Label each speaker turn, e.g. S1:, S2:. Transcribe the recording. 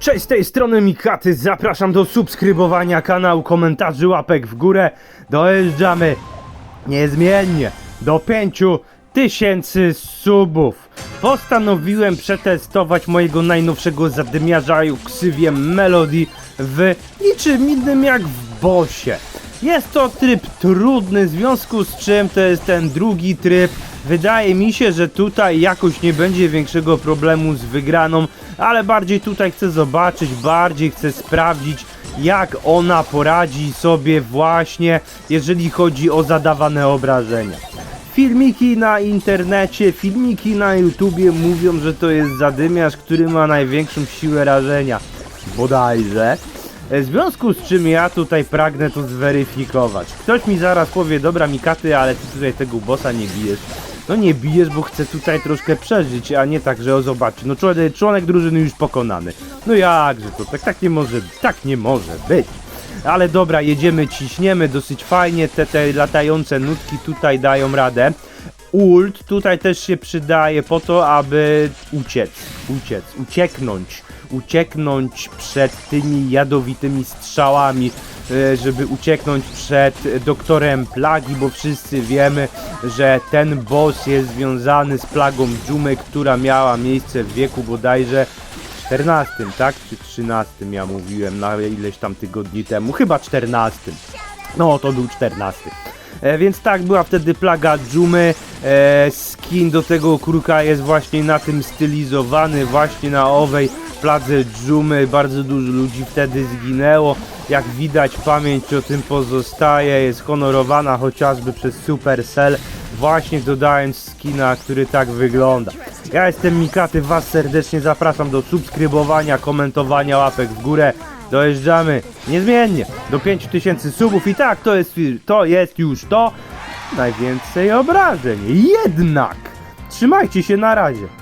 S1: Cześć, z tej strony Mikaty, zapraszam do subskrybowania kanału, komentarzy, łapek w górę. Dojeżdżamy niezmiennie do 5000 subów. Postanowiłem przetestować mojego najnowszego zadymiarza o ksywie Melody w niczym innym jak w bosie. Jest to tryb trudny, w związku z czym to jest ten drugi tryb. Wydaje mi się, że tutaj jakoś nie będzie większego problemu z wygraną, ale bardziej tutaj chcę zobaczyć, bardziej chcę sprawdzić, jak ona poradzi sobie właśnie, jeżeli chodzi o zadawane obrażenia. Filmiki na internecie, filmiki na YouTubie mówią, że to jest zadymiarz, który ma największą siłę rażenia. Bodajże. W związku z czym ja tutaj pragnę to zweryfikować. Ktoś mi zaraz powie, dobra Mikaty, ale ty tutaj tego bossa nie bijesz. No nie bijesz, bo chcę tutaj troszkę przeżyć, a nie tak, że o zobacz, no członek, członek drużyny już pokonany. No jakże to, tak, tak nie może, tak nie może być. Ale dobra, jedziemy, ciśniemy dosyć fajnie, te, te latające nutki tutaj dają radę. Ult tutaj też się przydaje po to, aby uciec, uciec, ucieknąć, ucieknąć przed tymi jadowitymi strzałami, żeby ucieknąć przed doktorem plagi, bo wszyscy wiemy, że ten boss jest związany z plagą dżumy, która miała miejsce w wieku bodajże 14, tak? Czy 13 ja mówiłem na ileś tam tygodni temu, chyba 14. No, to był 14. E, więc tak, była wtedy plaga dżumy. E, skin do tego kruka jest właśnie na tym stylizowany, właśnie na owej pladze dżumy. Bardzo dużo ludzi wtedy zginęło. Jak widać, pamięć o tym pozostaje, jest honorowana chociażby przez Supercell, właśnie dodając skina, który tak wygląda. Ja jestem Mikaty, Was serdecznie zapraszam do subskrybowania, komentowania, łapek w górę. Dojeżdżamy niezmiennie do 5000 subów i tak, to jest, to jest już to najwięcej obrażeń. Jednak! Trzymajcie się na razie.